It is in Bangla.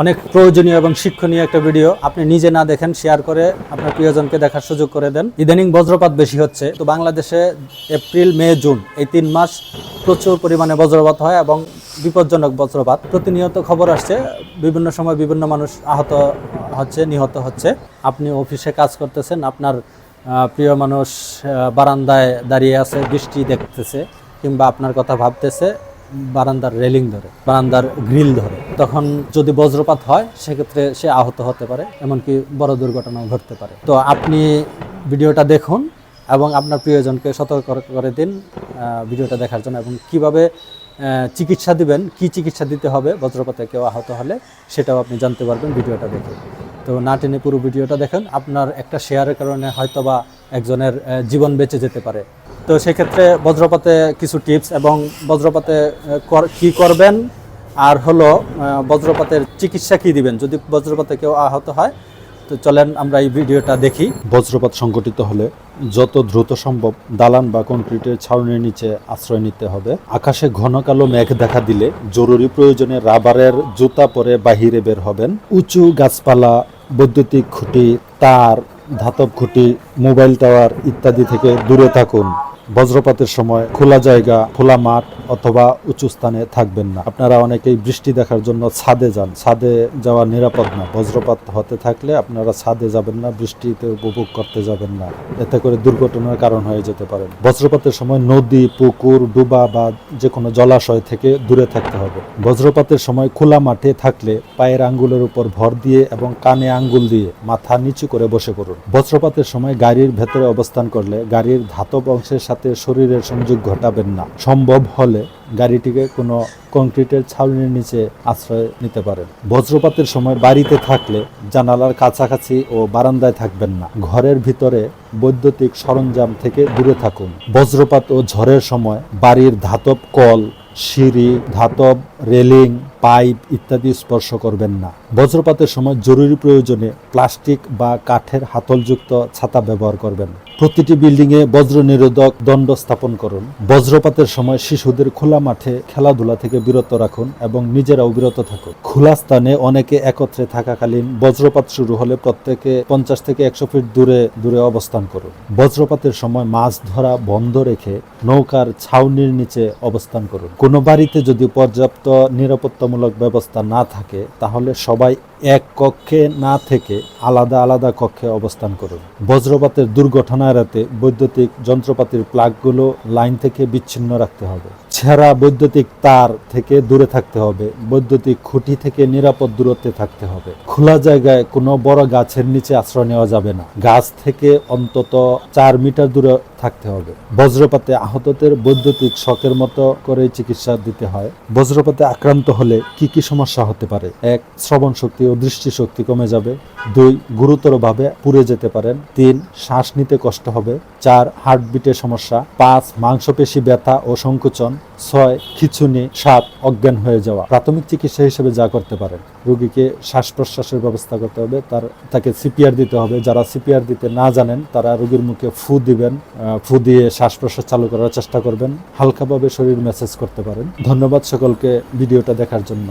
অনেক প্রয়োজনীয় এবং শিক্ষণীয় একটা ভিডিও আপনি নিজে না দেখেন শেয়ার করে আপনার প্রিয়জনকে দেখার সুযোগ করে দেন। ইদানিং বজ্রপাত বেশি হচ্ছে। তো বাংলাদেশে এপ্রিল, মে, জুন এই তিন মাস প্রচুর পরিমাণে বজ্রপাত হয় এবং বিপজ্জনক বজ্রপাত। প্রতিনিয়ত খবর আসছে, বিভিন্ন সময় বিভিন্ন মানুষ আহত হচ্ছে, নিহত হচ্ছে। আপনি অফিসে কাজ করতেছেন, আপনার প্রিয় মানুষ বারান্দায় দাঁড়িয়ে আছে, বৃষ্টি দেখতেছে কিংবা আপনার কথা ভাবতেছে, বারান্দার রেলিং ধরে, বারান্দার গ্রিল ধরে। তখন যদি বজ্রপাত হয়, সেক্ষেত্রে সে আহত হতে পারে, এমনকি বড় দুর্ঘটনাও ঘটতে পারে। তো আপনি ভিডিওটা দেখুন এবং আপনার প্রিয়জনকে সতর্ক করে- দিন ভিডিওটা দেখার জন্য এবং কীভাবে চিকিৎসা দিবেন, কি চিকিৎসা দিতে হবে বজ্রপাতে কেউ আহত হলে, সেটাও আপনি জানতে পারবেন ভিডিওটা দেখে। তো না টেনে পুরো ভিডিওটা দেখেন, আপনার একটা শেয়ারের কারণে হয়তো বা একজনের জীবন বেঁচে যেতে পারে। তো সেক্ষেত্রে বজ্রপাতে কিছু টিপস এবং বজ্রপাতে কি করবেন আর হলো বজ্রপাতের চিকিৎসা কি দিবেন? যদি বজ্রপাতে কেউ আহত হয়, তো চলেন আমরা এই ভিডিওটা দেখি। বজ্রপাত সংঘটিত হলে যত দ্রুত সম্ভব দালান বা কংক্রিটের ছাউনির নিচে আশ্রয় নিতে হবে। আকাশে ঘন কালো মেঘ দেখা দিলে জরুরি প্রয়োজনে রাবারের জুতা পরে বাহিরে বের হবেন। উঁচু গাছপালা, বৈদ্যুতিক খুঁটি, তার, ধাতব খুঁটি, মোবাইল টাওয়ার ইত্যাদি থেকে দূরে থাকুন। বজ্রপাতের সময় খোলা জায়গা, খোলা মাঠ অথবা উঁচু স্থানে থাকবেন না। আপনারা অনেকেই বৃষ্টি দেখার জন্য ছাদে যান। ছাদে যাওয়া নিরাপদ না। বজ্রপাত হতে থাকলে আপনারা ছাদে যাবেন না, বৃষ্টিতে উপভোগ করতে যাবেন না। এতে করে দুর্ঘটনার কারণ হয়ে যেতে পারেন বজ্রপাতের সময় নদী, পুকুর, ডুবা বা যে কোনো জলাশয় থেকে দূরে থাকতে হবে। বজ্রপাতের সময় খোলা মাঠে থাকলে পায়ের আঙ্গুলের উপর ভর দিয়ে এবং কানে আঙ্গুল দিয়ে মাথা নিচু করে বসে পড়ুন। বজ্রপাতের সময় গাড়ির ভেতরে অবস্থান করলে গাড়ির ধাতব অংশের সাথে শরীরের সংযোগ ঘটাবেন না। সম্ভব হলে গাড়িটিকে কোনো কংক্রিটের ছাউনির নিচে আশ্রয় নিতে পারেন। বজ্রপাতের সময় বাড়িতে থাকলে জানালার কাছাকাছি ও বারান্দায় থাকবেন না। ঘরের ভিতরে বৈদ্যুতিক সরঞ্জাম থেকে দূরে থাকুন। বজ্রপাত ও ঝড়ের সময় বাড়ির ধাতব কল, সিঁড়ি, ধাতব রেলিং পাইপ ইত্যাদি স্পর্শ করবেন না। বজ্রপাতের সময় জরুরি প্রয়োজনে প্লাস্টিক বা কাঠের হাতলযুক্ত ছাতা ব্যবহার করবেন। প্রতিটি বিল্ডিংয়ে বজ্র নিরোধক দণ্ড স্থাপন করুন। বজ্রপাতের সময় শিশুদের খোলা মাঠে খেলাধুলা থেকে বিরত রাখুন এবং নিজেরাও বিরত থাকুন। খোলা স্থানে অনেকে একত্রে থাকাকালীন বজ্রপাত শুরু হলে প্রত্যেকে পঞ্চাশ থেকে একশো ফিট দূরে দূরে অবস্থান করুন। বজ্রপাতের সময় মাছ ধরা বন্ধ রেখে নৌকার ছাউনির নিচে অবস্থান করুন। কোনো বাড়িতে যদি পর্যাপ্ত নিরাপত্তামূলক ব্যবস্থা না থাকে তাহলে সবাই এক কক্ষে না থেকে আলাদা আলাদা কক্ষে অবস্থান করুন। বজ্রপাতের দুর্ঘটনা এড়াতে বৈদ্যুতিক যন্ত্রপাতির প্লাগগুলো লাইন থেকে বিচ্ছিন্ন রাখতে হবে। ছেঁড়া বৈদ্যুতিক তার থেকে দূরে থাকতে হবে। বৈদ্যুতিক খুঁটি থেকে নিরাপদ দূরত্বে থাকতে হবে। খোলা জায়গায় কোনো বড় গাছের নিচে আশ্রয় নেওয়া যাবে না। গাছ থেকে অন্তত চার মিটার দূরে থাকতে হবে। বজ্রপাতে আহতদের বৈদ্যুতিক শখের মতো করে চিকিৎসা দিতে হয়। বজ্রপাতে আক্রান্ত হলে কি কি সমস্যা হতে পারে? এক শ্রবণ শক্তি ও দৃষ্টিশক্তি কমে যাবে। দুই, গুরুতরভাবে পুড়ে যেতে পারেন। তিন, শ্বাস নিতে কষ্ট হবে। চার হার্টবিটের সমস্যা। পাঁচ, মাংসপেশি ব্যথা ও সংকোচন। ছয়, খিচুনি। সাত, অজ্ঞান হয়ে যাওয়া। প্রাথমিক চিকিৎসা হিসেবে যা করতে পারেন। রোগীকে শ্বাস প্রশ্বাসের ব্যবস্থা করতে হবে। তার, তাকে সিপিআর দিতে হবে। যারা সিপিআর দিতে না জানেন, তারা রোগীর মুখে ফু দিবেন। ফু দিয়ে শ্বাস প্রশ্বাস চালু করার চেষ্টা করবেন। হালকাভাবে শরীর মেসেজ করতে পারেন। ধন্যবাদ সকলকে ভিডিওটা দেখার জন্য।